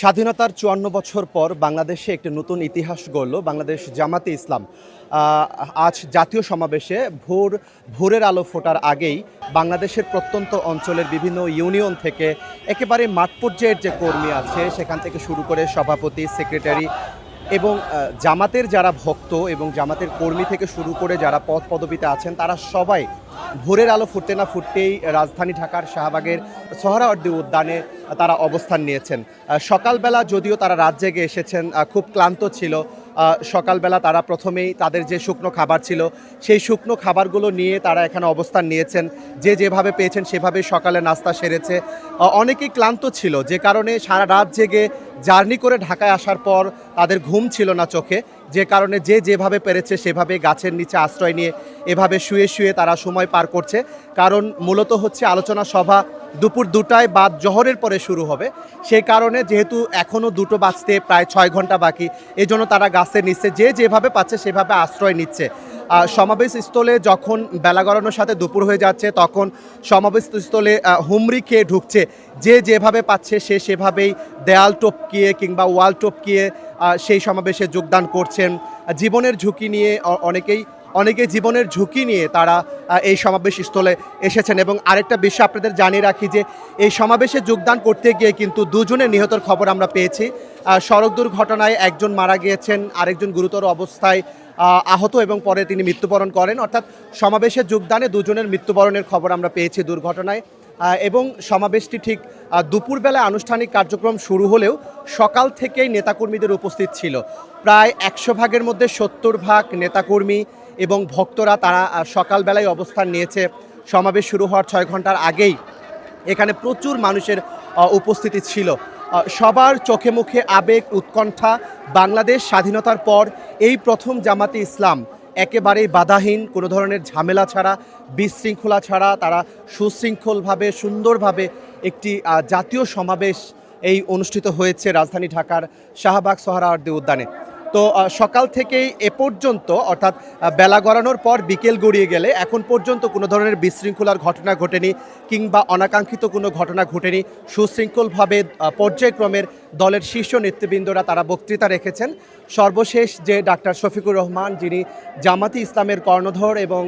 স্বাধীনতার চুয়ান্ন বছর পর বাংলাদেশে একটি নতুন ইতিহাস গড়ল, বাংলাদেশ জামাতে ইসলাম। আজ জাতীয় সমাবেশে ভোর, ভোরের আলো ফোটার আগেই বাংলাদেশের প্রত্যন্ত অঞ্চলের বিভিন্ন ইউনিয়ন থেকে একেবারে মাঠ পর্যায়ের যে কর্মী আছে, সেখান থেকে শুরু করে সভাপতি, সেক্রেটারি এবং জামাতের যারা ভক্ত এবং জামাতের কর্মী থেকে শুরু করে যারা পদ পদবিতে আছেন, তারা সবাই ভোরের আলো ফুটতে না ফুটতেই রাজধানী ঢাকার শাহবাগের সোহরাওয়ার্দী উদ্যানে তারা অবস্থান নিয়েছেন। সকালবেলা যদিও তারা রাত জেগে এসেছেন খুব ক্লান্ত ছিল সকালবেলা তারা প্রথমেই তাদের যে শুকনো খাবার ছিল, সেই শুকনো খাবারগুলো নিয়ে তারা এখানে অবস্থান নিয়েছেন। যে যেভাবে পেয়েছেন সেভাবে সকালে নাস্তা সেরেছে। অনেকেই ক্লান্ত ছিল, যে কারণে সারা রাত জেগে জার্নি করে ঢাকায় আসার পর তাদের ঘুম ছিল না চোখে। যে কারণে যে যেভাবে পেরেছে, সেভাবে গাছের নিচে আশ্রয় নিয়ে এভাবে শুয়ে শুয়ে তারা সময় পার করছে। কারণ মূলত হচ্ছে আলোচনা সভা দুপুর দুটায় বাদ জহরের পরে শুরু হবে। সেই কারণে যেহেতু এখনও দুটো বাজতে প্রায় ছয় ঘণ্টা বাকি এই জন্য তারা গাছের নিচে যে যেভাবে পাচ্ছে, সেভাবে আশ্রয় নিচ্ছে। সমাবেশ স্থলে যখন বেলা গড়ানোর সাথে দুপুর হয়ে যাচ্ছে, তখন সমাবেশ স্থলে হুমড়ি খেয়ে ঢুকছে। যে যেভাবে পাচ্ছে, সে সেভাবেই দেয়াল টপকিয়ে কিংবা ওয়াল টপকিয়ে সেই সমাবেশে যোগদান করছেন। জীবনের ঝুঁকি নিয়ে অনেকেই, অনেকে জীবনের ঝুঁকি নিয়ে তারা এই সমাবেশ স্থলে এসেছেন। এবং আরেকটা বিষয় আপনাদের জানিয়ে রাখি যে, এই সমাবেশে যোগদান করতে গিয়ে কিন্তু দুজনের নিহতর খবর আমরা পেয়েছি। সড়ক দুর্ঘটনায় একজন মারা গিয়েছেন, আরেকজন গুরুতর অবস্থায় আহত এবং পরে তিনি মৃত্যুবরণ করেন। অর্থাৎ সমাবেশে যোগদানে দুজনের মৃত্যুবরণের খবর আমরা পেয়েছি দুর্ঘটনায়। এবং সমাবেশটি ঠিক দুপুরবেলা আনুষ্ঠানিক কার্যক্রম শুরু হলেও সকাল থেকেই নেতাকর্মীদের উপস্থিত ছিল। প্রায় একশো ভাগের মধ্যে সত্তর ভাগ নেতাকর্মী এবং ভক্তরা তারা সকালবেলায় অবস্থান নিয়েছে। সমাবেশ শুরু হওয়ার ছয় ঘণ্টার আগেই এখানে প্রচুর মানুষের উপস্থিতি ছিল। সবার চোখে মুখে আবেগ, উৎকণ্ঠা, বাংলাদেশ স্বাধীনতার পর এই প্রথম জামাতে ইসলাম। একেবারেই বাধাহীন, কোনো ধরনের ঝামেলা ছাড়া, বিশৃঙ্খলা ছাড়া, তারা সুশৃঙ্খলভাবে, সুন্দরভাবে একটি জাতীয় সমাবেশ এই অনুষ্ঠিত হয়েছে রাজধানী ঢাকার শাহবাগ সোহরাওয়ার্দী উদ্যানে। তো সকাল থেকেই এ পর্যন্ত, অর্থাৎ বেলা গড়ানোর পর বিকেল গড়িয়ে গেলে এখন পর্যন্ত কোনো ধরনের বিশৃঙ্খলার ঘটনা ঘটেনি কিংবা অনাকাঙ্ক্ষিত কোনো ঘটনা ঘটেনি। সুশৃঙ্খলভাবে পর্যায়ক্রমের দলের শীর্ষ নেতৃবৃন্দরা তারা বক্তৃতা রেখেছেন। সর্বশেষ যে ডাক্তার শফিকুর রহমান, যিনি জামাতি ইসলামের কর্ণধর এবং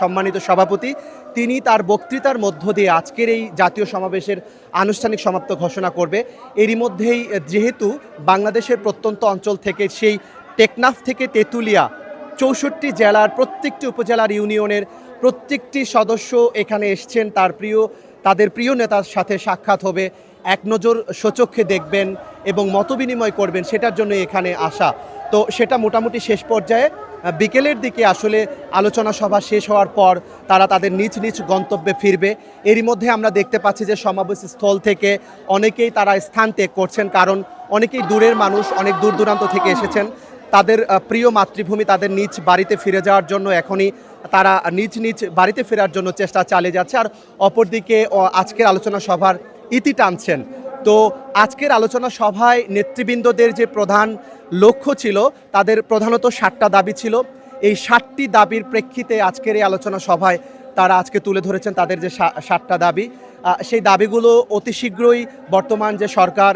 সম্মানিত সভাপতি, তিনি তার বক্তৃতার মধ্য দিয়ে আজকের এই জাতীয় সমাবেশের আনুষ্ঠানিক সমাপ্ত ঘোষণা করবে। এরই মধ্যেই যেহেতু বাংলাদেশের প্রত্যন্ত অঞ্চল থেকে সেই টেকনাফ থেকে তেঁতুলিয়া চৌষট্টি জেলার প্রত্যেকটি উপজেলার ইউনিয়নের প্রত্যেকটি সদস্য এখানে এসছেন। তার প্রিয় তাদের প্রিয় নেতার সাথে সাক্ষাৎ হবে। এক নজর সচক্ষে দেখবেন এবং মতবিনিময় করবেন, সেটার জন্য এখানে আসা। তো সেটা মোটামুটি শেষ পর্যায়ে বিকেলের দিকে আসলে আলোচনা সভা শেষ হওয়ার পর তারা তাদের নিজ নিজ গন্তব্যে ফিরবে। এরই মধ্যে আমরা দেখতে পাচ্ছি যে সমাবেশ স্থল থেকে অনেকেই তারা স্থান ত্যাগ করছেন, কারণ অনেকেই দূরের মানুষ, অনেক দূর দূরান্ত থেকে এসেছেন। তাদের প্রিয় মাতৃভূমি তাদের নিজ বাড়িতে ফিরে যাওয়ার জন্য এখনই তারা নিজ নিজ বাড়িতে ফেরার জন্য চেষ্টা চালিয়ে যাচ্ছে। আর অপরদিকে আজকের আলোচনা সভার ইতি টানছেন। তো আজকের আলোচনা সভায় নেতৃবৃন্দদের যে প্রধান লক্ষ্য ছিল, তাদের প্রধানত ষাটটা দাবি ছিল। এই ষাটটি দাবির প্রেক্ষিতে আজকের এই আলোচনা সভায় তারা আজকে তুলে ধরেছেন তাদের যে ষাটটা দাবি। সেই দাবিগুলো অতি শীঘ্রই বর্তমান যে সরকার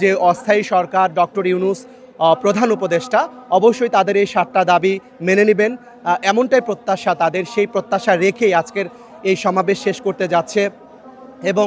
যে অস্থায়ী সরকার, ডক্টর ইউনুস প্রধান উপদেষ্টা, অবশ্যই তাদের এই সাতটা দাবি মেনে নেবেন। এমনটাই প্রত্যাশা তাদের, সেই প্রত্যাশা রেখেই আজকের এই সমাবেশ শেষ করতে যাচ্ছে। এবং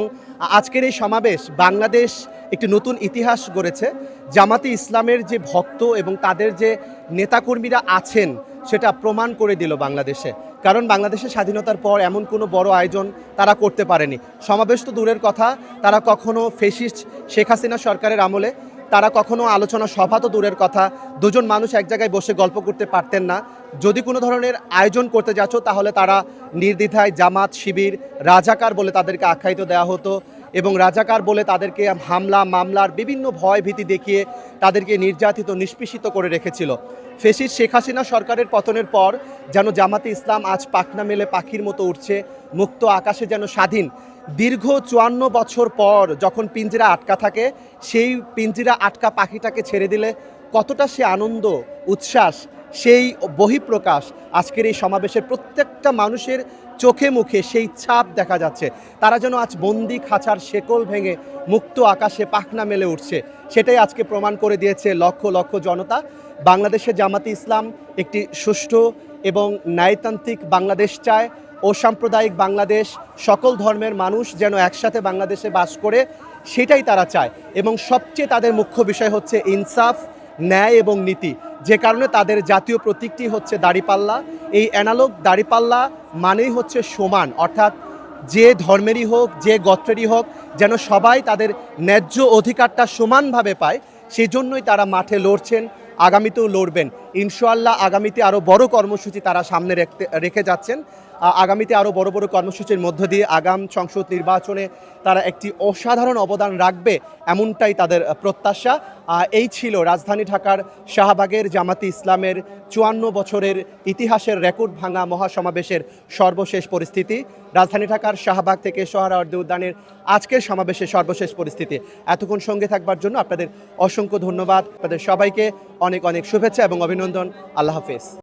আজকের এই সমাবেশ বাংলাদেশ একটি নতুন ইতিহাস গড়েছে। জামাতি ইসলামের যে ভক্ত এবং তাদের যে নেতাকর্মীরা আছেন, সেটা প্রমাণ করে দিল বাংলাদেশে। কারণ বাংলাদেশের স্বাধীনতার পর এমন কোনো বড় আয়োজন তারা করতে পারেনি। সমাবেশ তো দূরের কথা, তারা কখনো ফেসিস্ট শেখ হাসিনা সরকারের আমলে তারা কখনো আলোচনা সভা তো দূরের কথা, দুজন মানুষ এক জায়গায় বসে গল্প করতে পারতেন না। যদি কোনো ধরনের আয়োজন করতে যাচ্ছ, তাহলে তারা নির্দ্বিধায় জামাত, শিবির, রাজাকার বলে তাদেরকে আখ্যায়িত দেওয়া হতো এবং রাজাকার বলে তাদেরকে হামলা, মামলার বিভিন্ন ভয় ভীতি দেখিয়ে তাদেরকে নির্যাতিত, নিষ্পেষিত করে রেখেছিল। ফেসিস শেখ হাসিনা সরকারের পতনের পর যেন জামাতে ইসলাম আজ পাখনা মেলে পাখির মতো উঠছে, মুক্ত আকাশে যেন স্বাধীন। দীর্ঘ চুয়ান্ন বছর পর যখন পিঞ্জিরা আটকা থাকে, সেই পিঞ্জিরা আটকা পাখিটাকে ছেড়ে দিলে কতটা সে আনন্দ, উচ্ছ্বাস, সেই বহিঃপ্রকাশ আজকের এই সমাবেশের প্রত্যেকটা মানুষের চোখে মুখে সেই ছাপ দেখা যাচ্ছে। তারা যেন আজ বন্দি খাঁচার শেকল ভেঙে মুক্ত আকাশে পাখনা মেলে উঠছে। সেটাই আজকে প্রমাণ করে দিয়েছে লক্ষ লক্ষ জনতা। বাংলাদেশের জামাতি ইসলাম একটি সুষ্ঠু এবং ন্যায়তান্ত্রিক বাংলাদেশ চায়। অসাম্প্রদায়িক বাংলাদেশ, সকল ধর্মের মানুষ যেন একসাথে বাংলাদেশে বাস করে, সেটাই তারা চায়। এবং সবচেয়ে তাদের মুখ্য বিষয় হচ্ছে ইনসাফ, ন্যায় এবং নীতি। যে কারণে তাদের জাতীয় প্রতীকটি হচ্ছে দাড়িপাল্লা। এই অ্যানালগ দাড়িপাল্লা মানেই হচ্ছে সমান, অর্থাৎ যে ধর্মেরই হোক, যে গোত্রেরই হোক, যেন সবাই তাদের ন্যায্য অধিকারটা সমানভাবে পায় সেই জন্যই তারা মাঠে লড়ছেন, আগামীতেও লড়বেন। ইনশাআল্লাহ আগামীতে আরও বড় কর্মসূচি তারা সামনে রেখতে রেখে যাচ্ছেন। আগামীতে আরও বড় বড় কর্মসূচির মধ্য দিয়ে আগাম সংসদ নির্বাচনে তারা একটি অসাধারণ অবদান রাখবে এমনটাই তাদের প্রত্যাশা। এই ছিল রাজধানী ঢাকার শাহবাগের জামাতি ইসলামের চুয়ান্ন বছরের ইতিহাসের রেকর্ড ভাঙা মহাসমাবেশের সর্বশেষ পরিস্থিতি। রাজধানী ঢাকার শাহবাগ থেকে সোহরাওয়ার্দী উদ্যানের আজকের সমাবেশের সর্বশেষ পরিস্থিতি। এতক্ষণ সঙ্গে থাকবার জন্য আপনাদের অসংখ্য ধন্যবাদ। আপনাদের সবাইকে অনেক অনেক শুভেচ্ছা এবং অভিনন্দন। আল্লাহ হাফেজ।